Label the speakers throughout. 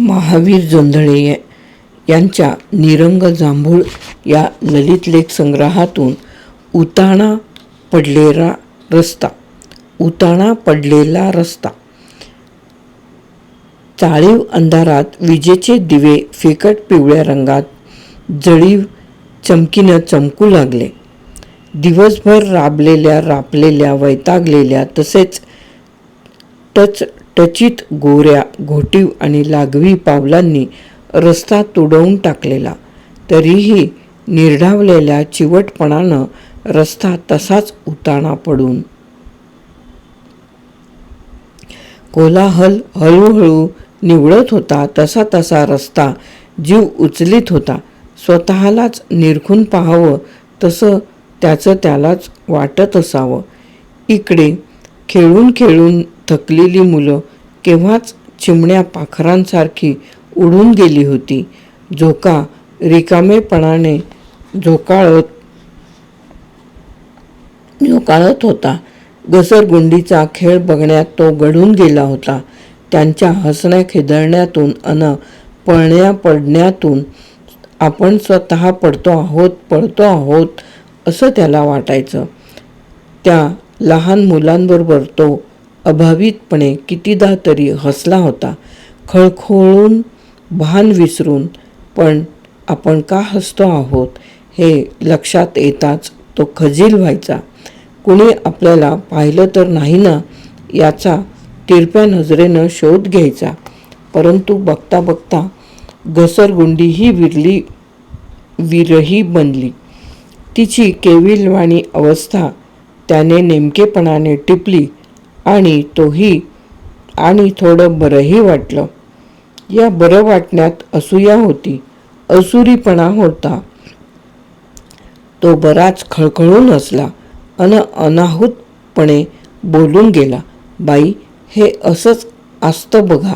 Speaker 1: महावीर जोंधळे यांच्या निरंग जांभूळ या ललित लेख संग्रहातून उताणा पडलेला रस्ता उताणा पडलेला रस्ता. चाळीव अंधारात विजेचे दिवे फिकट पिवळ्या रंगात जळीव चमकीनं चमकू लागले. दिवसभर राबलेल्या रापलेल्या वैतागलेल्या तसेच टच टचित गोऱ्या घोटीव आणि लागवी पावलांनी रस्ता तुडवून टाकलेला. तरीही निर्ढावलेल्या चिवटपणानं रस्ता तसाच उताणा पडून. कोलाहल हळूहळू निवळत होता. तसा तसा रस्ता जीव उचलीत होता. स्वतःलाच निरखून पाहावं तसं त्याचं त्यालाच वाटत असावं. इकडे खेळून खेळून थकलेली मुलं केव्हाच चिमण्या पाखरांसारखी उडून गेली होती. झोका रिकामेपणाने झोकाळत झोकाळत होता. घसरगुंडीचा खेळ बघण्यात तो घडून गेला होता. त्यांच्या हसण्या खिदळण्यातून अन पळण्या पडण्यातून आपण स्वतः पडतो आहोत पडतो आहोत असं त्याला वाटायचं. त्या लहान मुलांबरोबर तो अभावितपणे कितीदा तरी हसला होता. खळखळून भान विसरून पण आपण का हसतो आहोत हे लक्षात येताच तो खजील व्हायचा. कुणी आपल्याला पाहिलं तर नाही ना याचा तिरप्या नजरेनं शोध घ्यायचा. परंतु बघता बघता घसरगुंडी ही विरली विरही बनली. तिची केविलवाणी अवस्था त्याने नेमकेपणाने टिपली. आणि तोही आणि थोडं बरंही वाटलं. या बरं वाटण्यात असूया होती असुरीपणा होता. तो बराच खळखळून असला अन अनाहूतपणे बोलून गेला बाई हे असंच असतं बघा.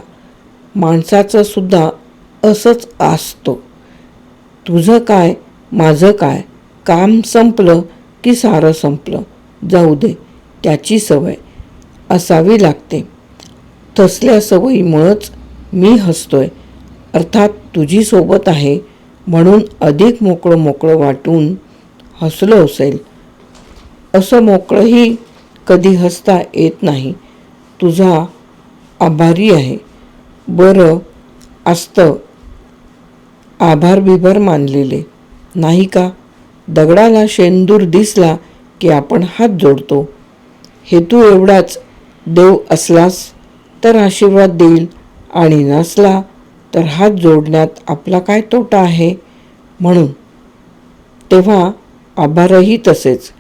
Speaker 1: माणसाचं सुद्धा असंच असतो तुझं काय माझं काय? काम संपलं की सारं संपलं? जाऊ दे त्याची सवय. असावी लागते. तसल्या सवयीमुळंच मी हसतोय. अर्थात तुझी सोबत आहे म्हणून अधिक मोकळं मोकळं वाटून हसलो असेल. असं मोकळंही कधी हसता येत नाही. तुझा आभारी आहे. बरं असतं आभार बिभार मानलेले. नाही का? दगडाला शेंदूर दिसला की आपण हात जोडतो. हेतू एवढाच देव असलास तर आशीर्वाद देईल आणि नसला तर हात जोडण्यात आपला काय तोटा आहे? म्हणून तेव्हा आभारही तसेच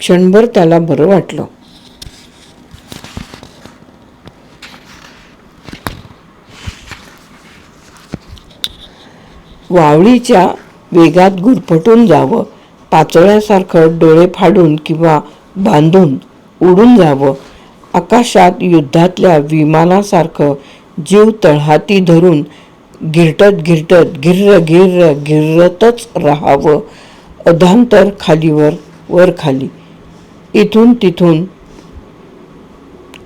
Speaker 1: क्षणभर त्याला बरं वाटलं. वावळीच्या वेगात गुरफटून जावं पाचोळ्यासारखं डोळे फाडून किंवा बांधून उडून जावं आकाशात युद्धातल्या विमानासारखं जीव तळहाती धरून गिरटत गिरटत गिर्र गिर्र गिरतच राहावं अधांतर खालीवर वर खाली. इथून तिथून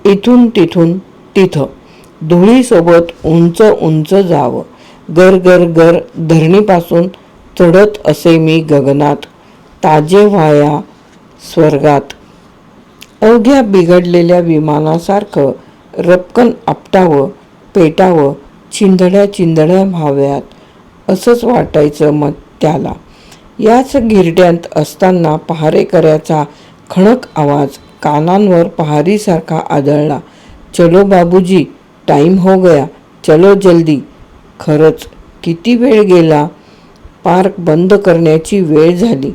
Speaker 1: इथून तिथून तिथं. धुळीसोबत उंच उंच जावं. गर गर गर धरणीपासून चढत असे मी गगनात ताजे व्हाया स्वर्गात. अवघ्या बिघडलेल्या विमानासारखं रपकन आपटावं पेटावं चिंधड्या चिंधड्या व्हाव्यात असंच वाटायचं मग त्याला. याच गिरड्यांत असताना पहारेकऱ्याचा खणक आवाज कानांवर पहारीसारखा आदळला. चलो बाबूजी टाईम हो गया. चलो जल्दी. खरंच किती वेळ गेला? पार्क बंद करण्याची वेळ झाली.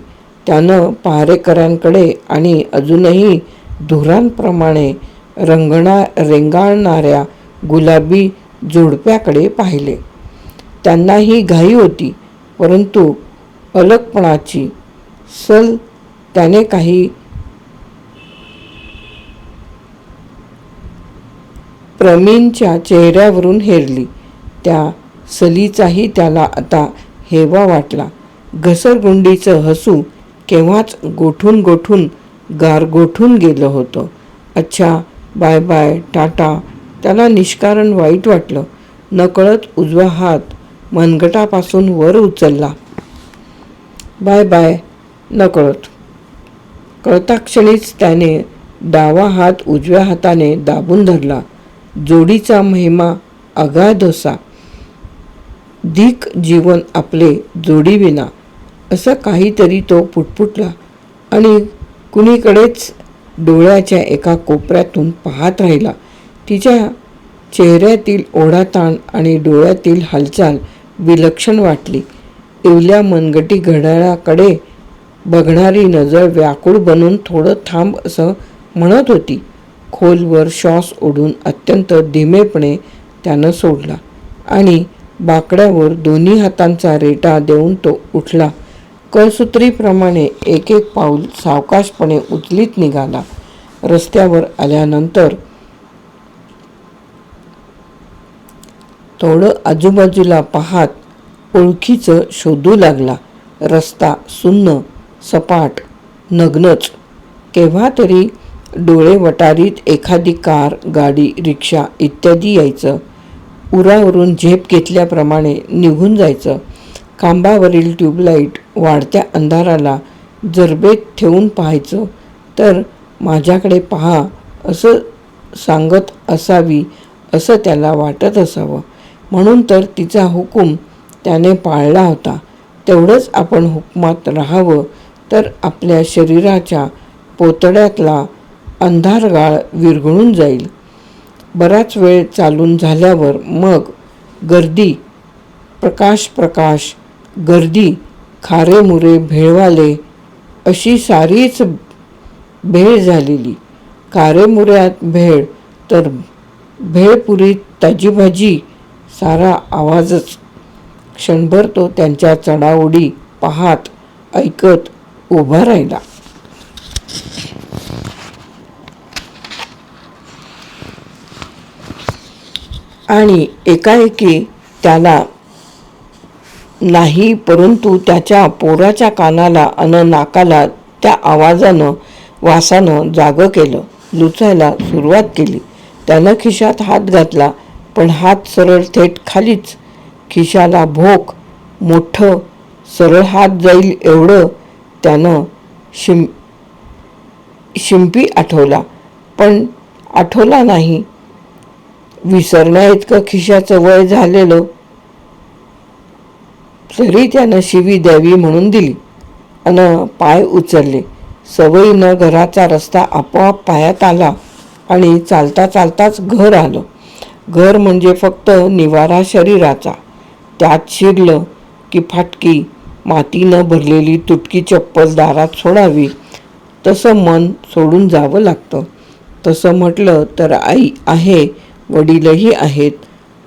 Speaker 1: त्यानं पहारेकऱ्यांकडे आणि अजूनही धुरांप्रमाणे रंगणा रेंगाळणाऱ्या गुलाबी जोडप्याकडे पाहिले. त्यांनाही घाई होती परंतु अलगपणाची सल त्याने काही प्रमीनच्या चेहऱ्यावरून हेरली. त्या सलीचाही त्याला आता हेवा वाटला. घसरगुंडीचं हसू केव्हाच गोठून गोठून गारगोठून गेलं होतं. अच्छा बाय बाय टाटा. त्याला निष्कारण वाईट वाटलं. नकळत उजवा हात मनगटापासून वर उचलला. बाय बाय नकळत. कळताक्षणीच त्याने डावा हात उजव्या हाताने दाबून धरला. जोडीचा महिमा अगाध असा. धीक जीवन आपले जोडीविना. असं काहीतरी तो पुटपुटला आणि कुणीकडेच डोळ्याच्या एका कोपऱ्यातून पाहत राहिला. तिच्या चेहऱ्यातील ओढाताण आणि डोळ्यातील हालचाल विलक्षण वाटली. इवल्या मनगटी घड्याळाकडे बघणारी नजर व्याकुळ बनून थोडं थांब असं म्हणत होती. खोलवर श्वास ओढून अत्यंत धीमेपणे त्यानं सोडला आणि बाकड्यावर दोन्ही हातांचा रेटा देऊन तो उठला. कळसूत्रीप्रमाणे एक एक पाऊल सावकाशपणे उचलीत निघाला. रस्त्यावर आल्यानंतर थोडं आजूबाजूला पाहात ओळखीचं शोधू लागला. रस्ता सुन्न सपाट नग्नच. केव्हा तरी डोळे वटारीत एखादी कार गाडी रिक्षा इत्यादी यायचं. उरावरून झेप घेतल्याप्रमाणे निघून जायचं. खांबावरील ट्यूबलाईट वाढत्या अंधाराला जरबेत ठेवून पाहायचं तर माझ्याकडे पहा असं सांगत असावी असं त्याला वाटत असावं. म्हणून तर तिचा हुकूम त्याने पाळला होता. तेवढंच आपण हुकमात राहावं तर आपल्या शरीराच्या पोतड्यातला अंधारगाळ विरघळून जाईल. बराच वेळ चालून झाल्यावर मग गर्दी प्रकाश प्रकाश गर्दी खारे मुरे भेळवाले अशी सारीच भेळ झालेली. खारेमुऱ्यात भेळ तर भेळपुरीत ताजी भाजी सारा आवाजच. क्षणभर तो त्यांच्या चढाओढी पाहात ऐकत उभा राहिला. आणि एकाएकी त्याला नाही परंतु त्याच्या पोराच्या कानाला अन नाकाला त्या आवाजानं वासानं जागं केलं. लुचायला सुरुवात केली. त्यानं खिशात हात घातला पण हात सरळ थेट खालीच. खिशाला भोक मोठं सरळ हात जाईल एवढं त्यानं शिं शिंपी आठवला. पण आठवला नाही. विसरण्या इतकं खिशाचं वय झालेलं तरी त्यानं शिवी द्यावी म्हणून दिली. अन पाय उचलले. सवयीनं घराचा रस्ता आपोआप पायात आला आणि चालता चालताच घर आलं. घर म्हणजे फक्त निवारा शरीराचा. त्यात शिरलं की फाटकी मातीनं भरलेली तुटकी चप्पल दारात सोडावी. तसं मन सोडून जावं लागतं. तसं म्हटलं तर आई आहे वडीलही आहेत.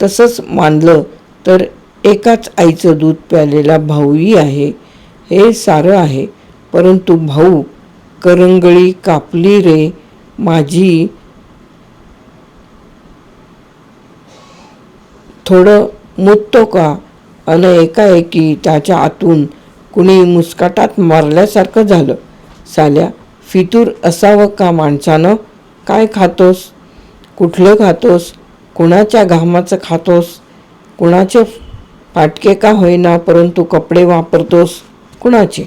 Speaker 1: तसंच मानलं तर एकाच आईचं दूध प्यालेला भाऊही आहे. हे सारं आहे. परंतु भाऊ करंगळी कापली रे. माझी थोडं मुततो का? अन एकाएकी त्याच्या आतून कुणी मुस्काटात मारल्यासारखं झालं. साल्या फितूर असावं का माणसानं? काय खातोस? कुठलं खातोस? कुणाच्या घामाचं खातोस? कुणाचे फाटके का होईना परंतु कपडे वापरतोस कुणाचे?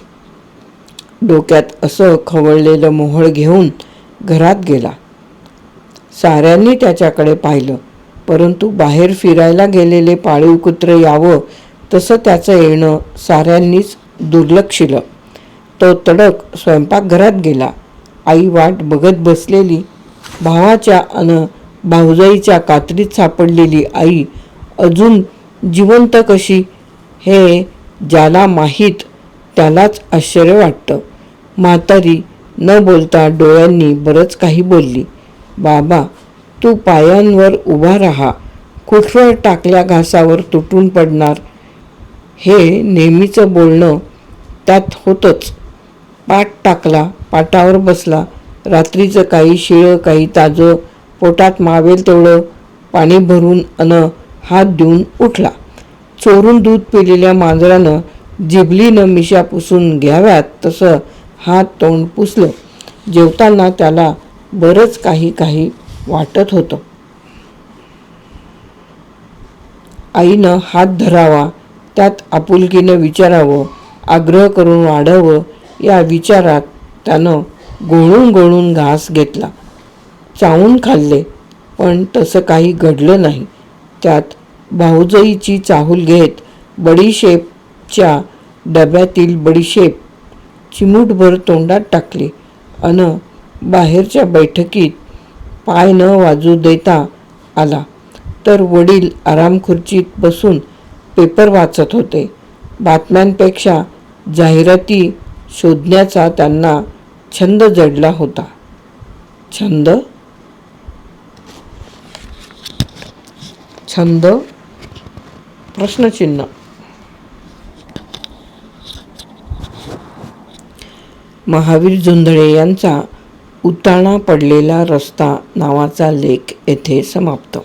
Speaker 1: डोक्यात असं खवळलेलं मोहळ घेऊन घरात गेला. साऱ्यांनी त्याच्याकडे पाहिलं परंतु बाहेर फिरायला गेलेले पाळीव कुत्र यावं तसं त्याचं येणं साऱ्यांनीच दुर्लक्षिलं. तो तडक स्वयंपाकघरात गेला. आई वाट बघत बसलेली भावाच्या अन भाऊजाईच्या कात्रीत सापडलेली आई अजून जिवंत कशी? हे ज्याला माहीत त्यालाच आश्चर्य वाटतं. म्हातारी न बोलता डोळ्यांनी बरंच काही बोलली. बाबा तू पायांवर उभा राहा. कुठवर टाकल्या घासावर तुटून पडणार? हे नेहमीचं बोलणं त्यात होतंच. पाट टाकला पाटावर बसला. रात्रीचं काही शिळं काही ताजं पोटात मावेल तेवढं पाणी भरून अन हात देऊन उठला. चोरून दूध पिलेल्या मांजरानं जिबलीनं मिशा पुसून घ्याव्यात तसं हात तोंड पुसलं. जेवताना त्याला बरंच काही काही वाटत होतं. आईनं हात धरावा त्यात आपुलकीनं विचारावं आग्रह करून वाढावं या विचारात त्यानं गोळून गोळून घास घेतला. चावून खाल्ले पण तसं काही घडलं नाही. त्यात भाऊजईची चाहूल घेत बडीशेपच्या डब्यातील बडीशेप चिमूटभर तोंडात टाकली. अन बाहेरच्या बैठकीत पाय न वाजू देता आला. तर वडील आरामखुर्चीत बसून पेपर वाचत होते. बातम्यांपेक्षा जाहिराती शोधण्याचा त्यांना छंद जडला होता. छंद? छंद? प्रश्नचिन्ह. महावीर जोंधळे यांचा उताणा पडलेला रस्ता नावाचा लेख येथे समाप्त.